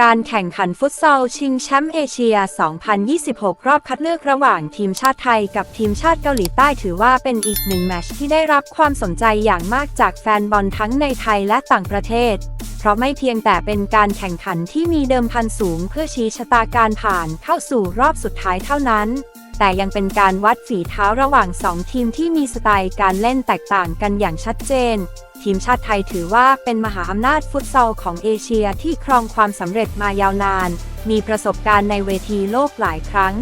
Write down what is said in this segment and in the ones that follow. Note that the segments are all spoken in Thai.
การแข่งขันฟุตซอลชิงแชมป์เอเชีย 2026 รอบคัดเลือกระหว่างทีมชาติไทยกับทีมชาติเกาหลีใต้ถือว่าเป็นอีกหนึ่งแมชที่ได้รับความสนใจอย่างมากจากแฟนบอลทั้งในไทยและต่างประเทศ เพราะไม่เพียงแต่เป็นการแข่งขันที่มีเดิมพันสูงเพื่อชี้ชะตาการผ่านเข้าสู่รอบสุดท้ายเท่านั้น แต่ยังเป็นการวัดฝีเท้าระหว่าง 2 ทีมที่มีสไตล์การเล่นแตกต่างกันอย่างชัดเจน ทีมชาติไทยถือว่าเป็นมหาอำนาจฟุตซอลของเอเชียที่ครองความสำเร็จมายาวนาน มีประสบการณ์ในเวทีโลกหลายครั้ง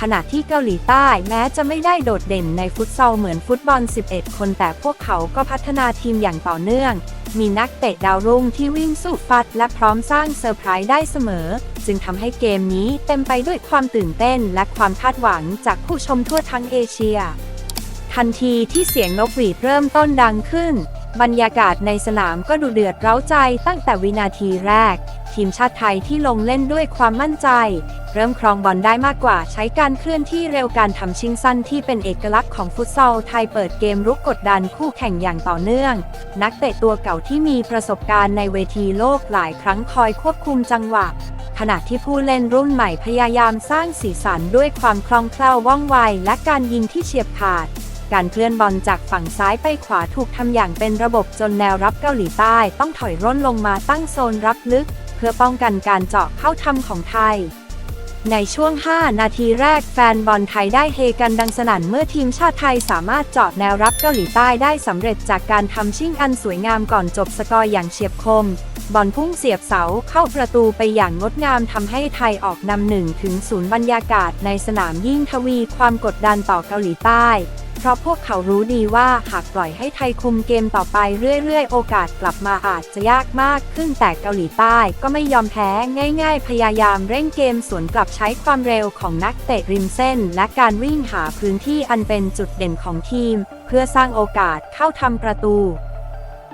ขณะที่เกาหลีใต้แม้จะไม่ได้โดดเด่นในฟุตซอลเหมือนฟุตบอล 11 คนแต่พวกเขาก็พัฒนาทีมอย่างต่อเนื่อง มีนักเตะดาวรุ่งที่วิ่งสู้ฟัด และพร้อมสร้างเซอร์ไพรส์ได้เสมอ จึงทำให้เกมนี้เต็มไปด้วยความตื่นเต้นและความคาดหวังจากผู้ชมทั่วทั้งเอเชีย ทันทีที่เสียงนกหวีดเริ่มต้นดังขึ้น บรรยากาศในสนามก็ดูเดือดเร้าใจตั้งแต่วินาทีแรก ทีมชาติไทยที่ลงเล่นด้วยความมั่นใจ เริ่มครองบอลได้มากกว่าใช้การเคลื่อนที่เร็วการทำชิงสั้นที่เป็นเอกลักษณ์ของฟุตซอลไทยเปิดเกมรุกกดดันคู่แข่งอย่างต่อเนื่อง นักเตะตัวเก่าที่มีประสบการณ์ในเวทีโลกหลายครั้งคอยควบคุมจังหวะขณะที่ผู้เล่นรุ่นใหม่พยายามสร้างสีสันด้วยความคล่องแคล่วว่องไวและการยิงที่เฉียบขาด การเคลื่อนบอลจากฝั่งซ้ายไปขวาถูกทำอย่างเป็นระบบจนแนวรับเกาหลีใต้ต้องถอยร่นลงมาตั้งโซนรับลึก เพื่อป้องกันการเจาะเข้าทำของไทย ในช่วง 5 นาทีแรกแฟนบอลไทยได้เฮกันดังสนั่นเมื่อทีมชาติไทยสามารถเจาะแนวรับเกาหลีใต้ได้สำเร็จจากการทำชิ่งอันสวยงามก่อนจบสกอร์อย่างเฉียบคม บอลพุ่งเสียบเสาเข้าประตูไปอย่างงดงามทำให้ไทยออกนำหนึ่งถึงศูนย์บรรยากาศในสนามยิ่งทวีความกดดันต่อเกาหลีใต้ เพราะพวกเขารู้ดีว่าหากปล่อยให้ไทยคุมเกมต่อไปเรื่อยๆ โอกาสกลับมาอาจจะยากมากขึ้นแต่เกาหลีใต้ก็ไม่ยอมแพ้ง่าย ๆ พยายามเร่งเกมสวนกลับใช้ความเร็วของนักเตะริมเส้น และการวิ่งหาพื้นที่อันเป็นจุดเด่นของทีม เพื่อสร้างโอกาสเข้าทำประตู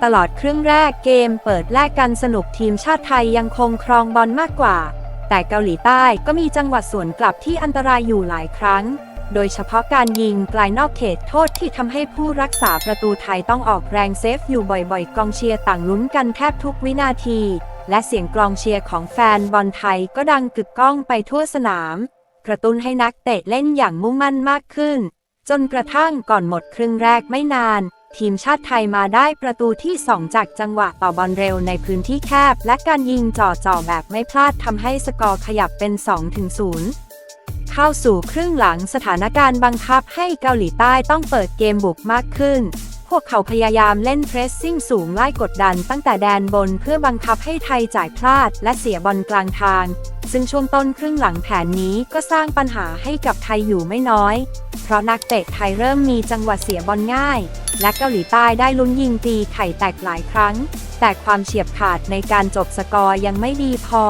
ตลอดครึ่งแรกเกมเปิดแลกกันสนุกทีมชาติไทยยังคงครองบอลมากกว่า แต่เกาหลีใต้ก็มีจังหวะสวนกลับที่อันตรายอยู่หลายครั้ง โดยเฉพาะการยิงไกลนอกเขตโทษที่ทำให้ผู้รักษาประตูไทยต้องออกแรงเซฟอยู่บ่อยๆ กองเชียร์ต่างลุ้นกันแทบทุกวินาที และเสียงกลองเชียร์ของแฟนบอลไทยก็ดังกึกก้องไปทั่วสนาม กระตุ้นให้นักเตะเล่นอย่างมุ่งมั่นมากขึ้น จนกระทั่งก่อนหมดครึ่งแรกไม่นาน ทีมชาติไทยมาได้ประตูที่ 2 จากจังหวะต่อบอลเร็วในพื้นที่แคบ และการยิงจ่อๆแบบไม่พลาดทำให้สกอร์ขยับเป็น2-0 เข้าสู่ครึ่งหลังสถานการณ์บังคับให้เกาหลีใต้ต้องเปิดเกมบุกมากขึ้น พวกเขาพยายามเล่นเพรสซิ่งสูงไล่กดดันตั้งแต่แดนบนเพื่อบังคับให้ไทยจ่ายพลาดและเสียบอลกลางทาง ซึ่งช่วงต้นครึ่งหลังแผนนี้ก็สร้างปัญหาให้กับไทยอยู่ไม่น้อย เพราะนักเตะไทยเริ่มมีจังหวะเสียบอลง่าย และเกาหลีใต้ได้ลุ้นยิงตีไข่แตกหลายครั้ง แต่ความเฉียบขาดในการจบสกอร์ยังไม่ดีพอ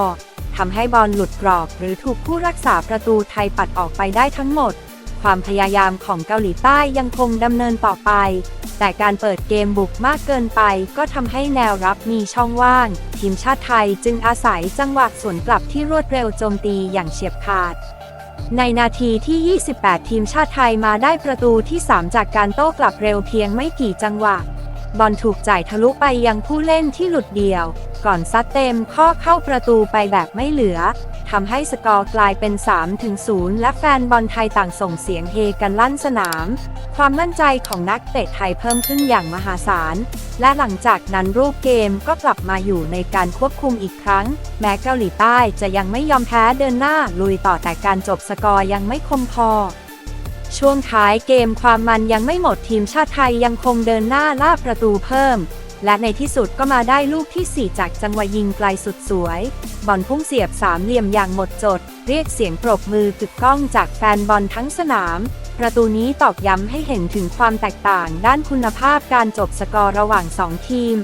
ทำให้บอลหลุดกรอบ หรือถูกผู้รักษาประตูไทยปัดออกไปได้ทั้งหมด ความพยายามของเกาหลีใต้ยังคงดำเนินต่อไป แต่การเปิดเกมบุกมากเกินไป ก็ทำให้แนวรับมีช่องว่าง ทีมชาติไทยจึงอาศัยจังหวะสวนกลับที่รวดเร็วโจมตีอย่างเฉียบขาดในนาทีที่ 28 ทีมชาติไทยมาได้ประตูที่ 3 จากการโต้กลับเร็วเพียงไม่กี่จังหวะ บอลถูกจ่ายทะลุไปยังผู้เล่นที่หลุดเดี่ยว ก่อนซัดเต็มข้อเข้าประตูไปแบบไม่เหลือทำให้สกอร์กลายเป็น 3-0 และแฟนบอลไทยต่างส่งเสียงเฮกันลั่นสนาม ความมั่นใจของนักเตะไทยเพิ่มขึ้นอย่างมหาศาล และหลังจากนั้นรูปเกมก็กลับมาอยู่ในการควบคุมอีกครั้ง แม้เกาหลีใต้จะยังไม่ยอมแพ้เดินหน้าลุยต่อแต่การจบสกอร์ยังไม่คมพอช่วงท้ายเกมความมันยังไม่หมดทีมชาติไทยยังคงเดินหน้าล่าประตูเพิ่ม และในที่สุดก็มาได้ลูกที่ 4 จากจังหวะยิงไกลสุดสวย บอลพุ่งเสียบสามเหลี่ยมอย่างหมดจด เรียกเสียงปรบมือกึกก้องจากแฟนบอลทั้งสนาม ประตูนี้ตอกย้ำให้เห็นถึงความแตกต่างด้านคุณภาพการจบสกอร์ระหว่าง 2 ทีม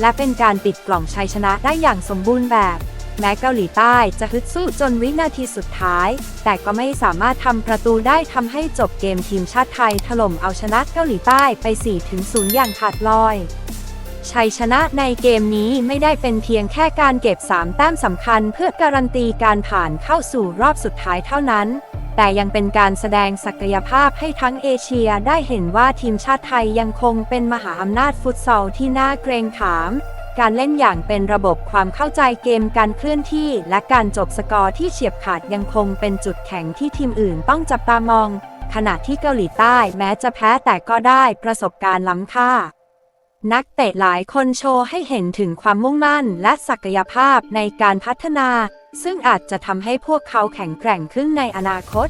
และเป็นการปิดกล่องชัยชนะได้อย่างสมบูรณ์แบบ แม้เกาหลีใต้จะฮึดสู้จนวินาทีสุดท้าย แต่ก็ไม่สามารถทำประตูได้ทำให้จบเกมทีมชาติไทยถล่มเอาชนะเกาหลีใต้ไป4-0อย่างขาดลอย ชัยชนะในเกมนี้ไม่ได้เป็นเพียงแค่การเก็บ 3 แต้มสำคัญเพื่อการันตีการผ่านเข้าสู่รอบสุดท้ายเท่านั้น แต่ยังเป็นการแสดงศักยภาพให้ทั้งเอเชียได้เห็นว่าทีมชาติไทยยังคงเป็นมหาอำนาจฟุตซอลที่น่าเกรงขาม การเล่นอย่างเป็นระบบความเข้าใจเกมการเคลื่อนที่ และการจบสกอร์ที่เฉียบขาดยังคงเป็นจุดแข็งที่ทีมอื่นต้องจับตามอง ขณะที่เกาหลีใต้แม้จะแพ้แต่ก็ได้ประสบการณ์ล้ำค่า นักเตะหลายคนโชว์ให้เห็นถึงความมุ่งมั่นและศักยภาพในการพัฒนา ซึ่งอาจจะทำให้พวกเขาแข็งแกร่งขึ้นในอนาคต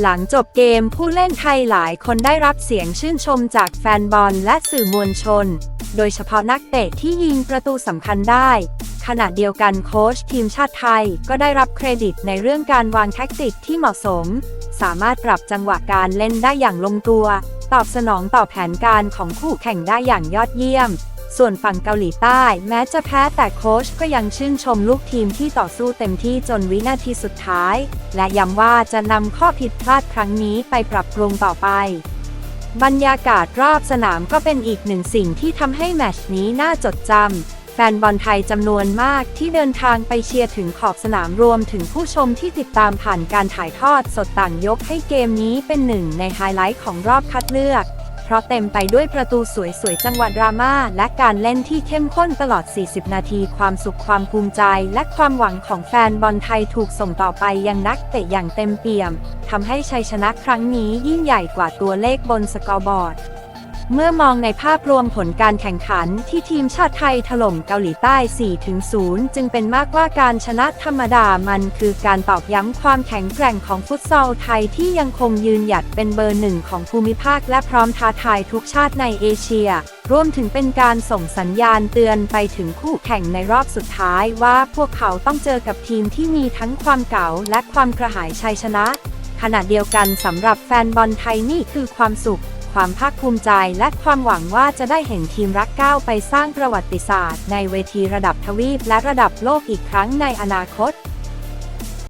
หลังจบเกมผู้เล่นไทยหลายคนได้รับเสียงชื่นชมจากแฟนบอลและสื่อมวลชน โดยเฉพาะนักเตะที่ยิงประตูสำคัญได้ ขณะเดียวกันโค้ชทีมชาติไทยก็ได้รับเครดิตในเรื่องการวางแท็กติกที่เหมาะสม สามารถปรับจังหวะการเล่นได้อย่างลงตัว ตอบสนองต่อแผนการของคู่แข่งได้อย่างยอดเยี่ยม ส่วนฝั่งเกาหลีใต้ แม้จะแพ้แต่โค้ชก็ยังชื่นชมลูกทีมที่ต่อสู้เต็มที่จนวินาทีสุดท้าย และย้ำว่าจะนำข้อผิดพลาดครั้งนี้ไปปรับปรุงต่อไป บรรยากาศรอบสนามก็เป็นอีกหนึ่งสิ่งที่ทำให้แมตช์นี้น่าจดจำ แฟนบอลไทยจำนวนมากที่เดินทางไปเชียร์ถึงขอบสนามรวมถึงผู้ชมที่ติดตามผ่านการถ่ายทอดสดต่างยกให้เกมนี้เป็นหนึ่งในไฮไลท์ของรอบคัดเลือก เพราะเต็มไปด้วยประตูสวยๆจังหวะดราม่าและการเล่นที่เข้มข้นตลอด 40 นาที ความสุขความภูมิใจ และความหวังของแฟนบอลไทยถูกส่งต่อไปยังนักเตะอย่างเต็มเปี่ยมทำให้ชัยชนะครั้งนี้ยิ่งใหญ่กว่าตัวเลขบนสกอร์บอร์ด เมื่อมองในภาพรวมผลการแข่งขันที่ทีมชาติไทยถล่มเกาหลีใต้ 4-0 จึงเป็นมากกว่าการชนะธรรมดามันคือการตอกย้ำความแข็งแกร่งของฟุตซอลไทยที่ยังคงยืนหยัดเป็นเบอร์หนึ่งของภูมิภาคและพร้อมท้าทายทุกชาติในเอเชีย รวมถึงเป็นการส่งสัญญาณเตือนไปถึงคู่แข่งในรอบสุดท้ายว่าพวกเขาต้องเจอกับทีมที่มีทั้งความเก๋าและความกระหายชัยชนะ ขณะเดียวกันสำหรับแฟนบอลไทยนี่คือความสุข ความภาคภูมิใจและความหวังว่าจะได้เห็นทีมรักก้าวไปสร้างประวัติศาสตร์ ในเวทีระดับทวีปและระดับโลกอีกครั้งในอนาคต